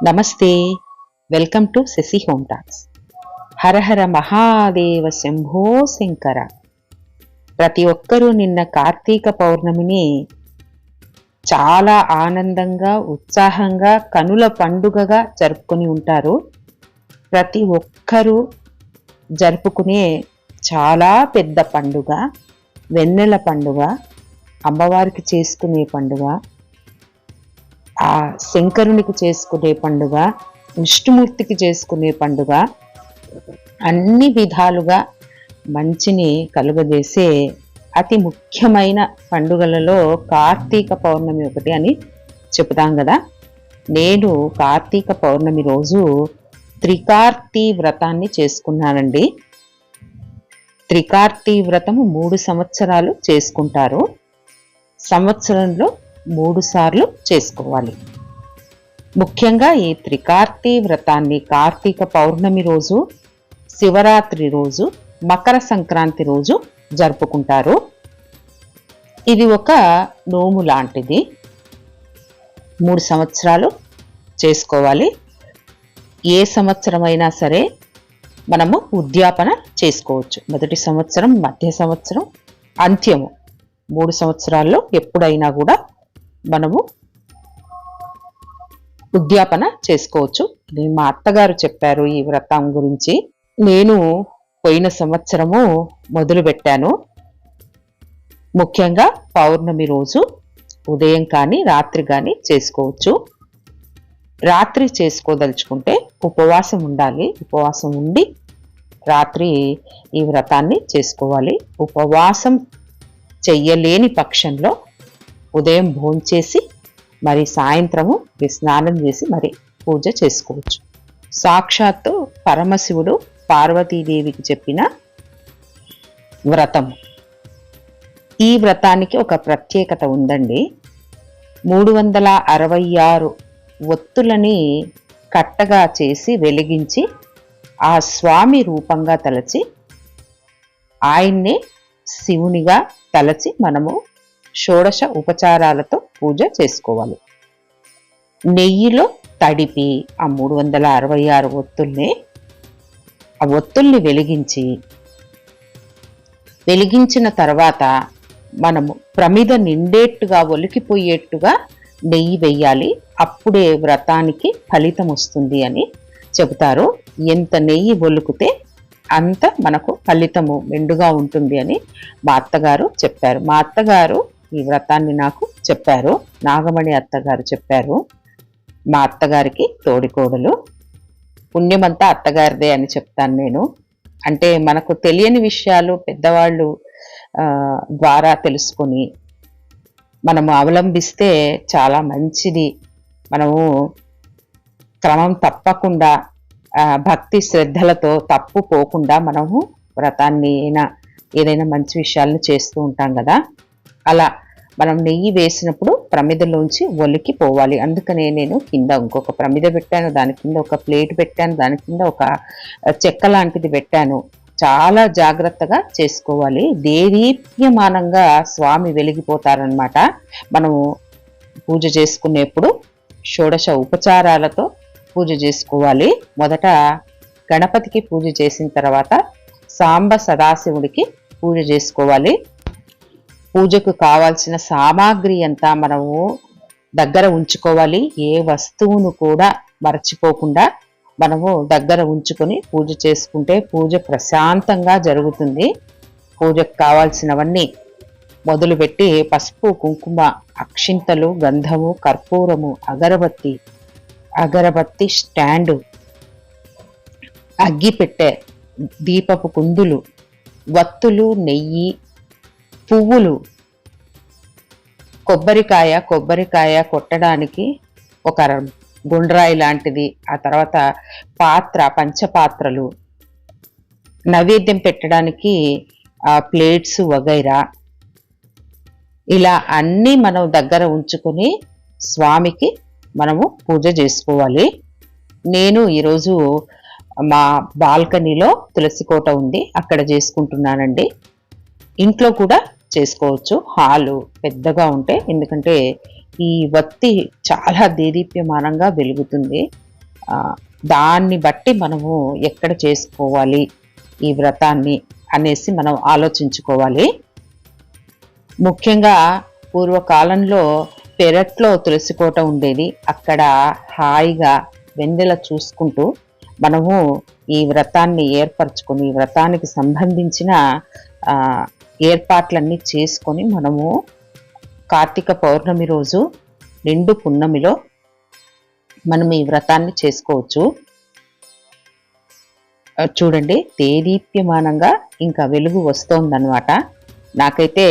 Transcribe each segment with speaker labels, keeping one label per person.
Speaker 1: నమస్తే. Welcome to Shashi home talks. Harahara Mahadeva Shambho Shankara. ప్రతి ఒక్కరూ నిన్న కార్తీక పౌర్ణమిని చాలా ఆనందంగా ఉత్సాహంగా కనుల పండుగగా జరుపుకొని ఉంటారు. ప్రతి ఒక్కరూ జరుపుకునే చాలా పెద్ద పండుగ వెన్నెల పండుగ అమ్మవారికి చేసుకునే పండుగ ఆ శంకరునికి చేసుకునే పండుగ విష్ణుమూర్తికి చేసుకునే పండుగ అన్ని విధాలుగా మంచిని కలుగజేసే అతి ముఖ్యమైన పండుగలలో కార్తీక పౌర్ణమి ఒకటి అని చెబుతాం కదా. నేను కార్తీక పౌర్ణమి రోజు త్రికార్తీ వ్రతాన్ని చేసుకున్నానండి. త్రికార్తీ వ్రతము మూడు సంవత్సరాలు చేసుకుంటారు. సంవత్సరంలో మూడు సార్లు చేసుకోవాలి. ముఖ్యంగా ఈ త్రికార్తీ వ్రతాన్ని కార్తీక పౌర్ణమి రోజు శివరాత్రి రోజు మకర సంక్రాంతి రోజు జరుపుకుంటారు. ఇది ఒక నోము లాంటిది. మూడు సంవత్సరాలు చేసుకోవాలి. ఏ సంవత్సరం అయినా సరే మనము ఉద్యాపన చేసుకోవచ్చు. మొదటి సంవత్సరం మధ్య సంవత్సరం అంత్యము. మూడు సంవత్సరాల్లో ఎప్పుడైనా కూడా మనము ఉద్యాపన చేసుకోవచ్చు. ఇది మా అత్తగారు చెప్పారు ఈ వ్రతం గురించి. నేను పోయిన సంవత్సరము మొదలు పెట్టాను. ముఖ్యంగా పౌర్ణమి రోజు ఉదయం కానీ రాత్రి కానీ చేసుకోవచ్చు. రాత్రి చేసుకోదలుచుకుంటే ఉపవాసం ఉండాలి. ఉపవాసం ఉండి రాత్రి ఈ వ్రతాన్ని చేసుకోవాలి. ఉపవాసం చెయ్యలేని పక్షంలో ఉదయం భోంచేసి మరి సాయంత్రము స్నానం చేసి మరి పూజ చేసుకోవచ్చు. సాక్షాత్తు పరమశివుడు పార్వతీదేవికి చెప్పిన వ్రతం ఈ వ్రతానికి ఒక ప్రత్యేకత ఉందండి. మూడు వందల అరవై ఆరు ఒత్తులని కట్టగా చేసి వెలిగించి ఆ స్వామి రూపంగా తలచి ఆయన్నే శివునిగా తలచి మనము షోడశ ఉపచారాలతో పూజ చేసుకోవాలి. నెయ్యిలో తడిపి ఆ మూడు వందల అరవై ఆరు ఒత్తుల్ని ఆ ఒత్తుల్ని వెలిగించి వెలిగించిన తర్వాత మనము ప్రమిద నిండేట్టుగా ఒలికిపోయేట్టుగా నెయ్యి వెయ్యాలి. అప్పుడే వ్రతానికి ఫలితం వస్తుంది అని చెబుతారు. ఎంత నెయ్యి ఒలుకుతే అంత మనకు ఫలితము మెండుగా ఉంటుంది అని మా అత్తగారు చెప్పారు. మా అత్తగారు ఈ వ్రతాన్ని నాకు చెప్పారు. నాగమణి అత్తగారు చెప్పారు. మా అత్తగారికి తోడికోడలు. పుణ్యమంతా అత్తగారిదే అని చెప్తాను నేను. అంటే మనకు తెలియని విషయాలు పెద్దవాళ్ళు ద్వారా తెలుసుకొని మనము అవలంబిస్తే చాలా మంచిది. మనము క్రమం తప్పకుండా భక్తి శ్రద్ధలతో తప్పు పోకుండా మనము వ్రతాన్ని అయినా ఏదైనా మంచి విషయాలను చేస్తూ ఉంటాం కదా. అలా మనం నెయ్యి వేసినప్పుడు ప్రమిదలోంచి ఒలికి పోవాలి. అందుకనే నేను కింద ఇంకొక ప్రమిద పెట్టాను దాని కింద ఒక ప్లేట్ పెట్టాను దాని కింద ఒక చెక్క లాంటిది పెట్టాను. చాలా జాగ్రత్తగా చేసుకోవాలి. దేదీప్యమానంగా స్వామి వెలిగిపోతారనమాట మనము పూజ చేసుకునేప్పుడు షోడశ ఉపచారాలతో పూజ చేసుకోవాలి. మొదట గణపతికి పూజ చేసిన తర్వాత సాంబ సదాశివుడికి పూజ చేసుకోవాలి. పూజకు కావాల్సిన సామాగ్రి అంతా మనము దగ్గర ఉంచుకోవాలి. ఏ వస్తువును కూడా మర్చిపోకుండా మనము దగ్గర ఉంచుకొని పూజ చేసుకుంటే పూజ ప్రశాంతంగా జరుగుతుంది. పూజకు కావాల్సినవన్నీ మొదలుపెట్టి పసుపు కుంకుమ అక్షింతలు గంధము కర్పూరము అగరబత్తి అగరబత్తి స్టాండు అగ్గిపెట్టె దీపపు కుందులు వత్తులు నెయ్యి పువ్వులు. కొబ్బరికాయ కొబ్బరికాయ కొట్టడానికి ఒక గుండ్రాయి లాంటిది ఆ తర్వాత పాత్ర పంచపాత్రలు. నైవేద్యం పెట్టడానికి ఆ ప్లేట్స్ వగైరా. ఇలా అన్నీ మనం దగ్గర ఉంచుకొని స్వామికి మనము పూజ చేసుకోవాలి. నేను ఈరోజు మా బాల్కనీలో తులసి కోట ఉంది అక్కడ చేసుకుంటున్నానండి. ఇంట్లో కూడా చేసుకోవచ్చు. హాలు పెద్దగా ఉంటే ఎందుకంటే ఈ వత్తి చాలా దేదీప్యమానంగా వెలుగుతుంది. దాన్ని బట్టి మనము ఎక్కడ చేసుకోవాలి ఈ వ్రతాన్ని అనేసి మనం ఆలోచించుకోవాలి. ముఖ్యంగా పూర్వకాలంలో పెరట్లో తులసి కోట ఉండేది. అక్కడ హాయిగా వెన్నెల చూసుకుంటూ మనము ఈ వ్రతాన్ని ఏర్పరచుకొని ఈ వ్రతానికి సంబంధించిన ఏర్పాట్లన్నీ చేసుకొని మనము కార్తీక పౌర్ణమి రోజు నిండు పున్నమిలో మనం ఈ వ్రతాన్ని చేసుకోవచ్చు. చూడండి దేదీప్యమానంగా ఇంకా వెలుగు వస్తోందనమాట నాకైతే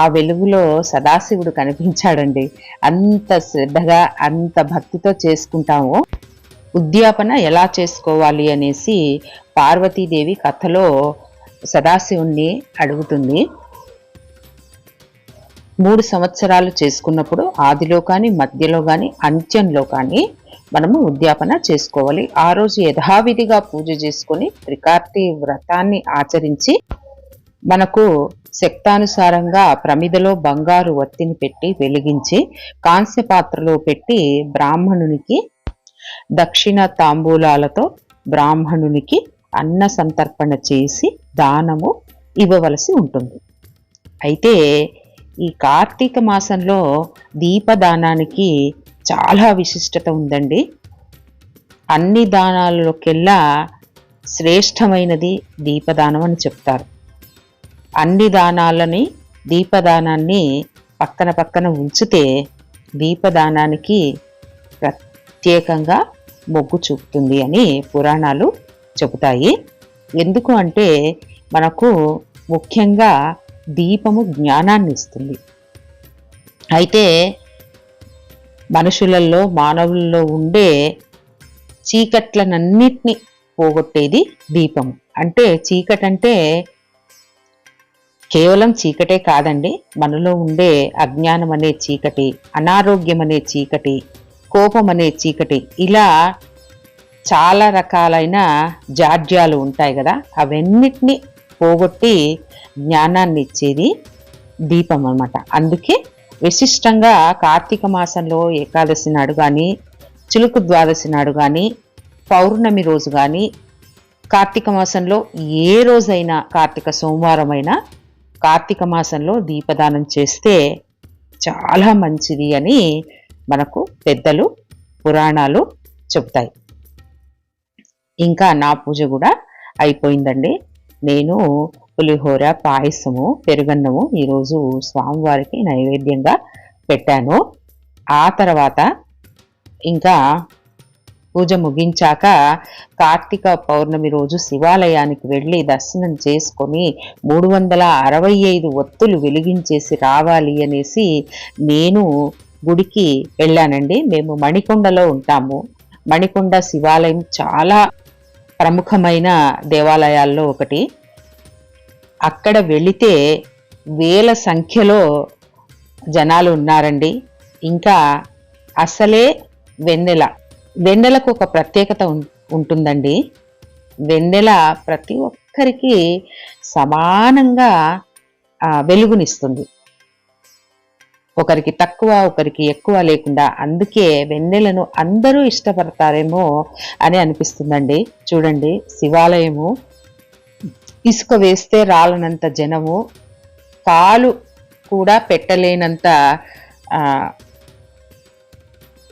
Speaker 1: ఆ వెలుగులో సదాశివుడు కనిపించాడండి. అంత శ్రద్ధగా అంత భక్తితో చేసుకుంటాము. ఉద్యాపన ఎలా చేసుకోవాలి అనేసి పార్వతీదేవి కథలో సదాశివుణ్ణి అడుగుతుంది. మూడు సంవత్సరాలు చేసుకున్నప్పుడు ఆదిలో కానీ మధ్యలో కానీ అంత్యంలో కానీ మనము ఉద్యాపన చేసుకోవాలి. ఆ రోజు యథావిధిగా పూజ చేసుకొని త్రికార్తి వ్రతాన్ని ఆచరించి మనకు శక్తానుసారంగా ప్రమిదలో బంగారు వత్తిని పెట్టి వెలిగించి కాంస్య పాత్రలో పెట్టి బ్రాహ్మణునికి దక్షిణ తాంబూలాలతో బ్రాహ్మణునికి అన్న సంతర్పణ చేసి దానము ఇవ్వవలసి ఉంటుంది. అయితే ఈ కార్తీక మాసంలో దీపదానానికి చాలా విశిష్టత ఉందండి. అన్ని దానాలలోకెల్లా శ్రేష్టమైనది దీపదానం అని చెప్తారు. అన్ని దానాలని దీపదానాన్ని పక్కన పక్కన ఉంచితే దీపదానానికి ప్రత్యేకంగా మొగ్గు చూపుతుంది అని పురాణాలు చెబుతాయి. ఎందుకు అంటే మనకు ముఖ్యంగా దీపము జ్ఞానాన్ని ఇస్తుంది. అయితే మనుషులలో మానవుల్లో ఉండే చీకట్లనన్నిటినీ పోగొట్టేది దీపం అంటే చీకటి అంటే కేవలం చీకటే కాదండి. మనలో ఉండే అజ్ఞానం అనే చీకటి అనారోగ్యం అనే చీకటి కోపం అనే చీకటి ఇలా చాలా రకాలైన జాడ్యాలు ఉంటాయి కదా అవన్నిటిని పోగొట్టి జ్ఞానాన్ని ఇచ్చేది దీపం అన్నమాట. అందుకే విశిష్టంగా కార్తీక మాసంలో ఏకాదశి నాడు కానీ చిలుకు ద్వాదశి నాడు కానీ పౌర్ణమి రోజు కానీ కార్తీక మాసంలో ఏ రోజైనా కార్తీక సోమవారం అయినా కార్తీక మాసంలో దీపదానం చేస్తే చాలా మంచిది అని మనకు పెద్దలు పురాణాలు చెప్తాయి. ఇంకా నా పూజ కూడా అయిపోయిందండి. నేను పులిహోర పాయసము పెరుగన్నము ఈరోజు స్వామివారికి నైవేద్యంగా పెట్టాను. ఆ తర్వాత ఇంకా పూజ ముగించాక కార్తీక పౌర్ణమి రోజు శివాలయానికి వెళ్ళి దర్శనం చేసుకొని మూడు వందల అరవై ఐదు ఒత్తులు వెలిగించేసి రావాలి అనేసి నేను గుడికి వెళ్ళానండి. మేము మణికొండలో ఉంటాము. మణికొండ శివాలయం చాలా ప్రముఖమైన దేవాలయాల్లో ఒకటి. అక్కడ వెళితే వేల సంఖ్యలో జనాలు ఉన్నారండి. ఇంకా అసలే వెన్నెల. వెన్నెలకు ఒక ప్రత్యేకత ఉం- ఉంటుందండి. వెన్నెల ప్రతి ఒక్కరికి సమానంగా వెలుగునిస్తుంది. ఒకరికి తక్కువ ఒకరికి ఎక్కువ లేకుండా అందుకే వెన్నెలను అందరూ ఇష్టపడతారేమో అని అనిపిస్తుందండి. చూడండి శివాలయము ఇసుక వేస్తే రాలనంత జనము కాలు కూడా పెట్టలేనంత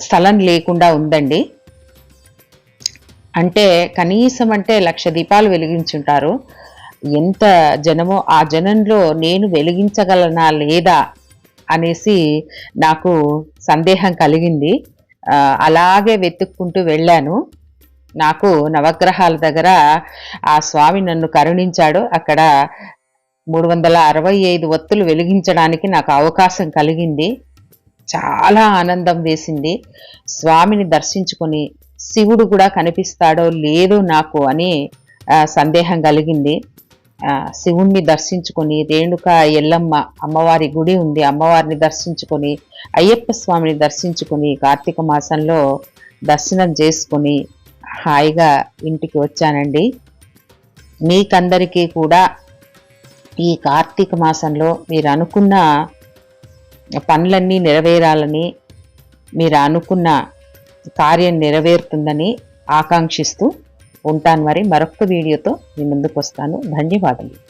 Speaker 1: స్థలం లేకుండా ఉందండి. అంటే కనీసం అంటే లక్ష దీపాలు వెలిగించుంటారు. ఎంత జనమో ఆ జనంలో నేను వెలిగించగలనా లేదా అనేసి నాకు సందేహం కలిగింది. అలాగే వెతుక్కుంటూ వెళ్ళాను. నాకు నవగ్రహాల దగ్గర ఆ స్వామి నన్ను కరుణించాడు. అక్కడ మూడు వందల అరవై ఐదు ఒత్తులు వెలిగించడానికి నాకు అవకాశం కలిగింది. చాలా ఆనందం వేసింది. స్వామిని దర్శించుకొని శివుడు కూడా కనిపిస్తాడో లేదో నాకు అని సందేహం కలిగింది. శివుణ్ణి దర్శించుకొని రేణుక ఎల్లమ్మ అమ్మవారి గుడి ఉంది. అమ్మవారిని దర్శించుకొని అయ్యప్ప స్వామిని దర్శించుకొని కార్తీక మాసంలో దర్శనం చేసుకొని హాయిగా ఇంటికి వచ్చానండి. మీకందరికీ కూడా ఈ కార్తీక మాసంలో మీరు అనుకున్న పనులన్నీ నెరవేరాలని మీరు అనుకున్న కార్యం నెరవేరుతుందని ఆకాంక్షిస్తూ ఉంటాను మరి మరొక వీడియోతో మీ ముందుకు వస్తాను. ధన్యవాదాలు